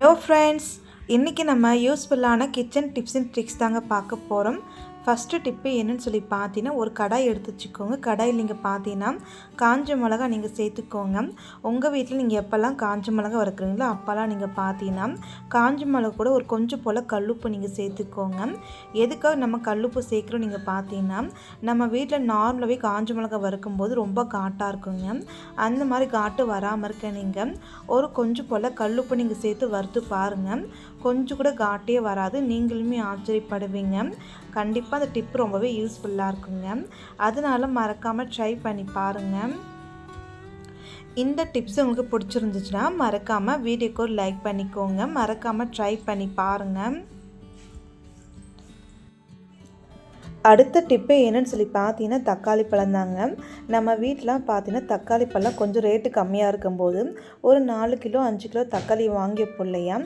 Hello friends இன்றைக்கி நம்ம யூஸ்ஃபுல்லான கிச்சன் டிப்ஸ் அண்ட் ட்ரிக்ஸ் தாங்க பார்க்க போகிறோம் ஃபஸ்ட்டு டிப்பு என்னன்னு சொல்லி பார்த்தீங்கன்னா ஒரு கடாய் எடுத்து வச்சுக்கோங்க. கடாயில் நீங்கள் பார்த்தீங்கன்னா காஞ்ச மிளகா நீங்கள் சேர்த்துக்கோங்க. உங்கள் வீட்டில் நீங்கள் எப்போல்லாம் காஞ்ச மிளகா வறுக்குறீங்களோ அப்போல்லாம் நீங்கள் பார்த்தீங்கன்னா காஞ்ச மிளகா கூட ஒரு கொஞ்சம் போல் கல்லுப்பு நீங்கள் சேர்த்துக்கோங்க. எதுக்காக நம்ம கல்லுப்பு சேர்க்குறோம் நீங்கள் பார்த்தீங்கன்னா நம்ம வீட்டில் நார்மலாகவே காஞ்ச மிளகா வறுக்கும்போது ரொம்ப காட்டாக இருக்குங்க. அந்த மாதிரி காட்டு வராமல் இருக்க நீங்கள் ஒரு கொஞ்சம் போல் கல்லுப்பு நீங்கள் சேர்த்து வறுத்து பாருங்கள் கொஞ்சம் கூட காட்டே வராது. நீங்களுமே ஆச்சரியப்படுவீங்க. கண்டிப்பாக அந்த டிப் ரொம்பவே யூஸ்ஃபுல்லாக இருக்குங்க. அதனால மறக்காமல் ட்ரை பண்ணி பாருங்கள் இந்த டிப்ஸ் உங்களுக்கு பிடிச்சிருந்துச்சுன்னா மறக்காமல் வீடியோக்கு ஒரு லைக் பண்ணிக்கோங்க. மறக்காமல் ட்ரை பண்ணி பாருங்கள் அடுத்த டிப்பே என்னன்னு சொல்லி பார்த்தீங்கன்னா தக்காளி பழம் தாங்க. நம்ம வீட்டிலாம் பார்த்தீங்கன்னா தக்காளி பழம் கொஞ்சம் ரேட்டு கம்மியாக இருக்கும்போது ஒரு நாலு கிலோ அஞ்சு கிலோ தக்காளி வாங்கி பிள்ளையா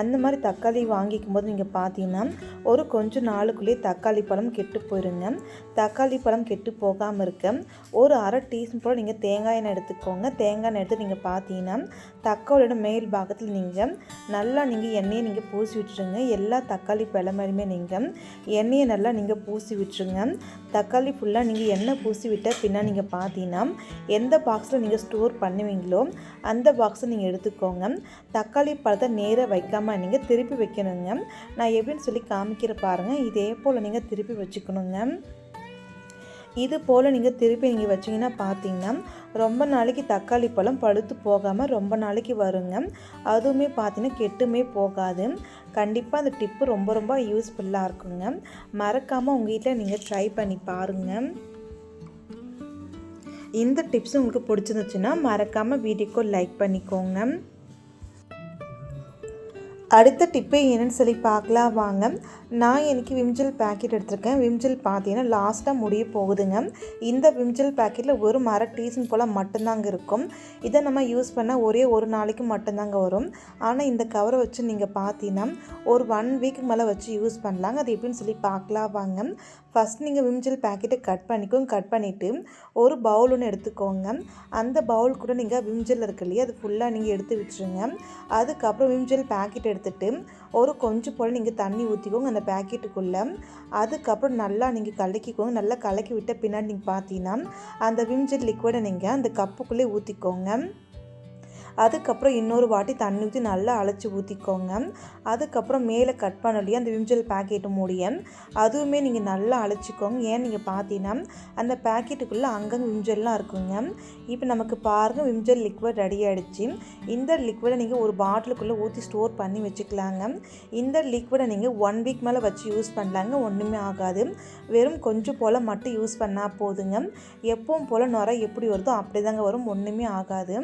அந்த மாதிரி தக்காளி வாங்கிக்கும் போது நீங்கள் பார்த்தீங்கன்னா ஒரு கொஞ்சம் நாளுக்குள்ளேயே தக்காளி பழம் கெட்டு போயிருங்க. தக்காளி பழம் கெட்டு போகாமல் இருக்க ஒரு அரை டீஸ்பூன் போல் நீங்கள் தேங்காய் எண்ணெய் எடுத்துக்கோங்க. தேங்காய் எண்ணெய் எடுத்து நீங்கள் பார்த்தீங்கன்னா தக்காளியோட மேல் பாகத்தில் நீங்கள் நல்லா நீங்கள் எண்ணெயை நீங்கள் பூசி விட்டுருங்க. எல்லா தக்காளி பழமையுமே நீங்கள் எண்ணெயை நல்லா நீங்கள் பூசி விட்டுருங்க. தக்காளி ஃபுல்லாக நீங்கள் எண்ணெய் பூசி விட்ட பின்னா நீங்கள் பார்த்தீங்கன்னா எந்த பாக்ஸில் நீங்கள் ஸ்டோர் பண்ணுவீங்களோ அந்த பாக்ஸை நீங்கள் எடுத்துக்கோங்க. தக்காளி பழத்தை நேராக வைக்காமல் நீங்கள் திருப்பி வைக்கணுங்க. நான் எப்படின்னு சொல்லி காமிக்கிற பாருங்கள் இதே போல் நீங்கள் திருப்பி வச்சுக்கணுங்க. இது போல் நீங்கள் திருப்பி நீங்கள் வச்சிங்கன்னா பார்த்தீங்கன்னா ரொம்ப நாளைக்கு தக்காளி பழம் பழுத்து போகாமல் ரொம்ப நாளைக்கு வருங்க. அதுவுமே பார்த்தீங்கன்னா கெட்டுமே போகாது. கண்டிப்பாக அந்த டிப்பு ரொம்ப ரொம்ப யூஸ்ஃபுல்லாக இருக்குங்க. மறக்காமல் உங்கள் வீட்டில் நீங்கள் ட்ரை பண்ணி பாருங்கள் இந்த டிப்ஸ் உங்களுக்கு பிடிச்சிருந்துச்சுன்னா மறக்காமல் வீடியோக்கு லைக் பண்ணிக்கோங்க. அடுத்த டிப்பு என்னென்னு சொல்லி பார்க்கலாம் வாங்க. நான் எனக்கு விம்ஜில் பேக்கெட் எடுத்திருக்கேன். விம்ஜில் பார்த்தீங்கன்னா லாஸ்ட்டாக முடிய போகுதுங்க. இந்த விம்ஜில் பேக்கெட்டில் ஒரு மர டீஸ்பூன் போல் மட்டும்தாங்க இருக்கும். இதை நம்ம யூஸ் பண்ணால் ஒரே ஒரு நாளைக்கு மட்டும்தாங்க வரும். ஆனால் இந்த கவரை வச்சு நீங்கள் பார்த்தீங்கன்னா ஒரு ஒன் வீக் மேலே வச்சு யூஸ் பண்ணலாங்க. அது எப்படின்னு சொல்லி பார்க்கலாம் வாங்க. ஃபஸ்ட் நீங்கள் விம்ஜில் பேக்கெட்டை கட் பண்ணிக்கோங்க. கட் பண்ணிவிட்டு ஒரு பவுல் ஒன்று எடுத்துக்கோங்க. அந்த பவுல் கூட நீங்கள் விம்ஜில் இருக்கு இல்லையா அது ஃபுல்லாக நீங்கள் எடுத்து விட்டுருங்க அதுக்கப்புறம் விம்ஜில் பேக்கெட் எடுத்துகிட்டு ஒரு கொஞ்சம் போல் நீங்கள் தண்ணி ஊற்றிக்கோங்க அந்த பேக்கெட்டுக்குள்ளே அதுக்கப்புறம் நல்லா நீங்கள் கலக்கிக்கோங்க. நல்லா கலக்கி விட்ட பின்னாடி நீங்கள் பார்த்தீங்கன்னா அந்த விம்ஜெட் லிக்விடை நீங்கள் அந்த கப்புக்குள்ளே ஊற்றிக்கோங்க அதுக்கப்புறம் இன்னொரு வாட்டி தண்ணி ஊற்றி நல்லா அழைச்சி ஊற்றிக்கோங்க அதுக்கப்புறம் மேலே கட் பண்ணலையே அந்த விம்ஜல் பேக்கெட்டு மூடிய அதுவுமே நீங்கள் நல்லா அழைச்சிக்கோங்க ஏன் நீங்கள் பார்த்தீங்கன்னா அந்த பேக்கெட்டுக்குள்ளே அங்கங்கே விம்ஜெல்லாம் இருக்குங்க. இப்போ நமக்கு பாருங்கள் விம்ஜல் லிக்விட் ரெடி ஆகிடுச்சு இந்த லிக்விடை நீங்கள் ஒரு பாட்டிலுக்குள்ளே ஊற்றி ஸ்டோர் பண்ணி வச்சுக்கலாங்க. இந்த லிக்விடை நீங்கள் ஒன் வீக் மேலே வச்சு யூஸ் பண்ணலாங்க. ஒன்றுமே ஆகாது. வெறும் கொஞ்சம் போல் மட்டும் யூஸ் பண்ணால் போதுங்க. எப்பவும் போல் நுரை எப்படி வருதோ அப்படி தாங்க வரும். ஒன்றுமே ஆகாது.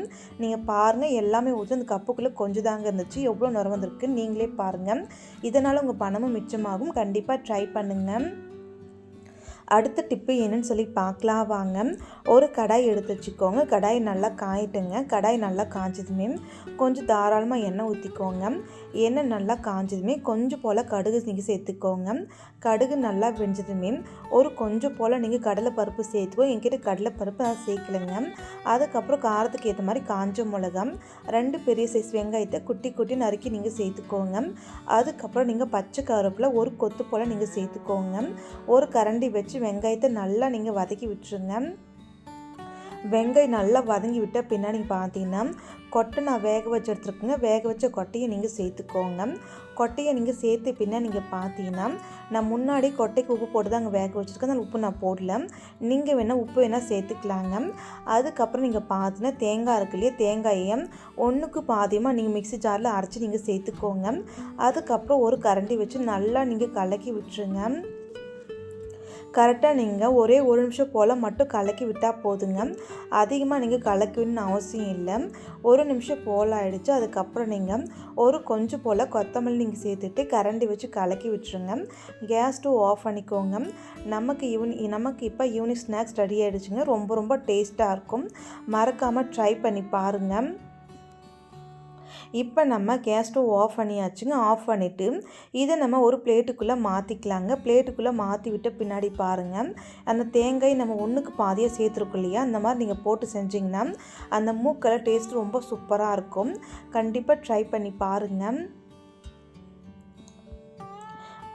நீங்கள் பாருங்கள் பாருங்கள் எல்லாமே ஊற்றி அந்த கப்புக்குள்ளே கொஞ்சம் தாங்க இருந்துச்சு. எவ்வளோ நிறம் வந்திருக்கு நீங்களே பாருங்கள் இதனால் உங்கள் பணமும் மிச்சமாகும். கண்டிப்பாக ட்ரை பண்ணுங்கள் அடுத்த டிப்பு என்னன்னு சொல்லி பார்க்கலாம். வாங்க. ஒரு கடாய் எடுத்து வச்சுக்கோங்க. கடாய் நல்லா காயிட்டுங்க. கடாய் நல்லா காய்ச்சதுமே கொஞ்சம் தாராளமாக எண்ணெய் ஊற்றிக்கோங்க எண்ணெய் நல்லா காய்ச்சதுமே கொஞ்சம் போல் கடுகு நீங்கள் சேர்த்துக்கோங்க. கடுகு நல்லா வெஞ்சதுமே ஒரு கொஞ்சம் போல் நீங்கள் கடலைப்பருப்பு சேர்த்துக்கோ. என்கிட்ட கடலைப்பருப்பு நான் சேர்க்கலைங்க. அதுக்கப்புறம் காரத்துக்கு ஏற்ற மாதிரி காஞ்ச மிளகாம் ரெண்டு பெரிய சைஸ் வெங்காயத்தை குட்டி குட்டி நறுக்கி நீங்கள் சேர்த்துக்கோங்க. அதுக்கப்புறம் நீங்கள் பச்சை கருப்பில் ஒரு கொத்து போல் நீங்கள் சேர்த்துக்கோங்க. ஒரு கரண்டி வச்சு வெங்காயத்தை நல்லா நீங்கள் வதக்கி விட்டுருங்க. வெங்காயம் நல்லா வதங்கி விட்ட பின்னாடி பார்த்தீங்கன்னா கொட்டை நான் வேக வச்சு எடுத்துருக்குங்க. வேக வச்ச கொட்டையை நீங்கள் சேர்த்துக்கோங்க. கொட்டையை நீங்கள் சேர்த்து பின்னா நீங்கள் பார்த்தீங்கன்னா நான் முன்னாடி கொட்டைக்கு உப்பு போட்டு தான் அங்கே வேக வச்சுருக்கேன். அந்த உப்பு நான் போடல. நீங்கள் வேணால் உப்பு வேணால் சேர்த்துக்கலாங்க. அதுக்கப்புறம் நீங்கள் பார்த்தீங்கன்னா தேங்காய் இருக்கு இல்லையா தேங்காயை ஒன்றுக்கு பாதியமாக நீங்கள் மிக்சி ஜாரில் அரைச்சி நீங்கள் சேர்த்துக்கோங்க. அதுக்கப்புறம் ஒரு கரண்டி வச்சு நல்லா நீங்கள் கலக்கி விட்டுருங்க. கரெக்டாக நீங்கள் ஒரே ஒரு நிமிஷம் போல் மட்டும் கலக்கி விட்டால் போதுங்க. அதிகமாக நீங்கள் கலக்கணும்னு அவசியம் இல்லை. ஒரு நிமிஷம் போல் ஆகிடுச்சு அதுக்கப்புறம் நீங்கள் ஒரு கொஞ்சம் போல் கொத்தமல்லி நீங்கள் சேர்த்துட்டு கரண்டி வச்சு கலக்கி விட்டுருங்க. கேஸ் ஸ்டவ் ஆஃப் பண்ணிக்கோங்க. நமக்கு ஈவினி நமக்கு இப்போ ஈவினிங் ஸ்நாக்ஸ் ரெடி ஆகிடுச்சுங்க ரொம்ப ரொம்ப டேஸ்ட்டாக இருக்கும். மறக்காமல் ட்ரை பண்ணி பாருங்கள் இப்போ நம்ம கேஸ் ஸ்டவ் ஆஃப் பண்ணியாச்சுங்க ஆஃப் பண்ணிவிட்டு இதை நம்ம ஒரு பிளேட்டுக்குள்ளே மாற்றிக்கலாங்க பிளேட்டுக்குள்ளே மாற்றி விட்டு பின்னாடி பாருங்கள் அந்த தேங்காய் நம்ம ஒன்றுக்கு பாதியாக சேர்த்துருக்கோம் இல்லையா? அந்த மாதிரி நீங்கள் போட்டு செஞ்சிங்கன்னா அந்த மூக்கெல்லாம் டேஸ்ட் ரொம்ப சூப்பராக இருக்கும். கண்டிப்பாக ட்ரை பண்ணி பாருங்கள்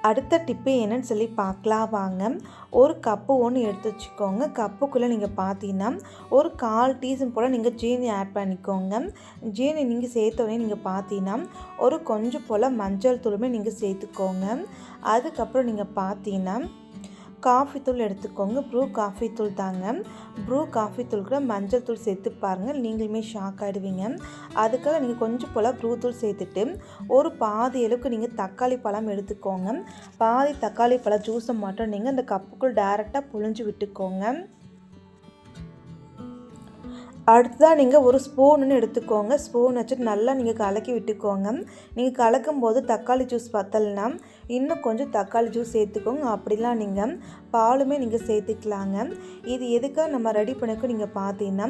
அடுத்த டிப்பு என்னன்னு சொல்லி பார்க்கலாம் வாங்க. ஒரு கப்பு ஒன்று எடுத்து வச்சுக்கோங்க. கப்புக்குள்ளே நீங்கள் பார்த்தீங்கன்னா ஒரு கால் டீஸ்பூன் போல் நீங்கள் ஜீனி ஆட் பண்ணிக்கோங்க. ஜீனி நீங்கள் சேர்த்தோடனே நீங்கள் பார்த்தீங்கன்னா ஒரு கொஞ்சம் போல் மஞ்சள் தூளுமே நீங்கள் சேர்த்துக்கோங்க. அதுக்கப்புறம் நீங்கள் பார்த்தீங்கன்னா காஃபி தூள் எடுத்துக்கோங்க. ப்ரூ காஃபி தூள் தாங்க. ப்ரூ காஃபி தூள் கூட மஞ்சள் தூள் சேர்த்து பாருங்கள் நீங்களுமே ஷாக் ஆகிடுவீங்க அதுக்காக நீங்கள் கொஞ்சம் போல் ப்ரூ தூள் சேர்த்துட்டு ஒரு பாதி அளவுக்கு நீங்கள் தக்காளி பழம் எடுத்துக்கோங்க. பாதி தக்காளி பழம் ஜூஸை மட்டும் நீங்கள் அந்த கப்புக்குள் டேரெக்டாக புழிஞ்சு விட்டுக்கோங்க. அடுத்ததாக நீங்கள் ஒரு ஸ்பூனுன்னு எடுத்துக்கோங்க. ஸ்பூன் வச்சுட்டு நல்லா நீங்கள் கலக்கி விட்டுக்கோங்க. நீங்கள் கலக்கும் போது தக்காளி ஜூஸ் பத்தலைனா இன்னும் கொஞ்சம் தக்காளி ஜூஸ் சேர்த்துக்கோங்க. அப்படிலாம் நீங்கள் பாலுமே நீங்கள் சேர்த்துக்கலாங்க. இது எதுக்காக நம்ம ரெடி பண்ணிக்கோ நீங்கள் பார்த்தீங்கன்னா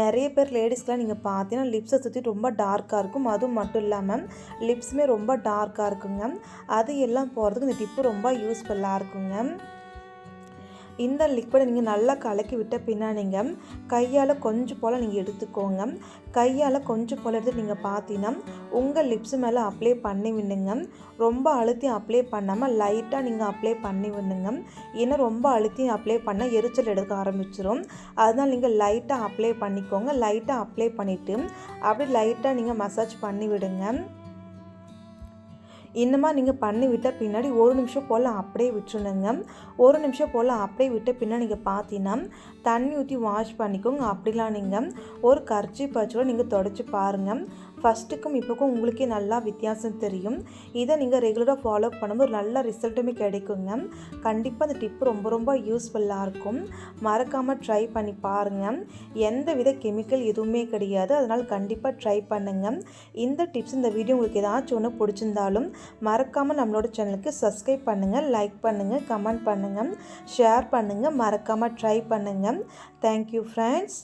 நிறைய பேர் லேடிஸ்க்கெலாம் நீங்கள் பார்த்தீங்கன்னா லிப்ஸை சுற்றி ரொம்ப டார்க்காக இருக்கும். அதுவும் மட்டும் இல்லாமல் லிப்ஸுமே ரொம்ப டார்க்காக இருக்குங்க. அது எல்லாம் போகிறதுக்கு இந்த டிப்பு ரொம்ப யூஸ்ஃபுல்லாக இருக்குங்க. இந்த லிக்விடை நீங்கள் நல்லா கலக்கி விட்ட பின்னா நீங்கள் கையால் கொஞ்சம் போல் நீங்கள் எடுத்துக்கோங்க. கையால் கொஞ்சம் போல் எடுத்து நீங்கள் பார்த்தீங்கன்னா உங்கள் லிப்ஸ் மேலே அப்ளை பண்ணி விடுங்க. ரொம்ப அழுத்தி அப்ளை பண்ணாமல் லைட்டாக நீங்கள் அப்ளை பண்ணி விடுங்க. ஏன்னா ரொம்ப அழுத்தி அப்ளை பண்ணால் எரிச்சல் எடுக்க ஆரம்பிச்சிடும் அதனால் நீங்கள் லைட்டாக அப்ளை பண்ணிக்கோங்க. லைட்டாக அப்ளை பண்ணிவிட்டு அப்படி லைட்டாக நீங்கள் மசாஜ் பண்ணி விடுங்க. இந்த மாதிரி நீங்கள் பண்ணி விட்ட பின்னாடி ஒரு நிமிஷம் போல் அப்படியே விட்டுருணுங்க. ஒரு நிமிஷம் போல் அப்படியே விட்ட பின்னாடி நீங்கள் பார்த்தீங்கன்னா தண்ணி ஊற்றி வாஷ் பண்ணிக்கோங்க. அப்படிலாம் நீங்கள் ஒரு கர்ச்சி பச்சோட நீங்கள் தொடச்சி பாருங்கள் ஃபஸ்ட்டுக்கும் இப்போக்கும் உங்களுக்கே நல்லா வித்தியாசம் தெரியும். இதை நீங்கள் ரெகுலராக ஃபாலோ பண்ணும்போது நல்ல ரிசல்ட்டுமே கிடைக்குங்க. கண்டிப்பாக அந்த டிப்பு ரொம்ப ரொம்ப யூஸ்ஃபுல்லாக இருக்கும். மறக்காமல் ட்ரை பண்ணி பாருங்கள் எந்த வித கெமிக்கல் எதுவுமே கிடையாது. அதனால் கண்டிப்பாக ட்ரை பண்ணுங்கள் இந்த டிப்ஸ் இந்த வீடியோ உங்களுக்கு ஏதாச்சும் ஒன்று பிடிச்சிருந்தாலும் மறக்காமல் நம்மளோட சேனலுக்கு சப்ஸ்கிரைப் பண்ணுங்கள் லைக் பண்ணுங்கள் கமெண்ட் பண்ணுங்கள் ஷேர் பண்ணுங்கள் மறக்காமல் ட்ரை பண்ணுங்கள் தேங்க்யூ ஃப்ரெண்ட்ஸ்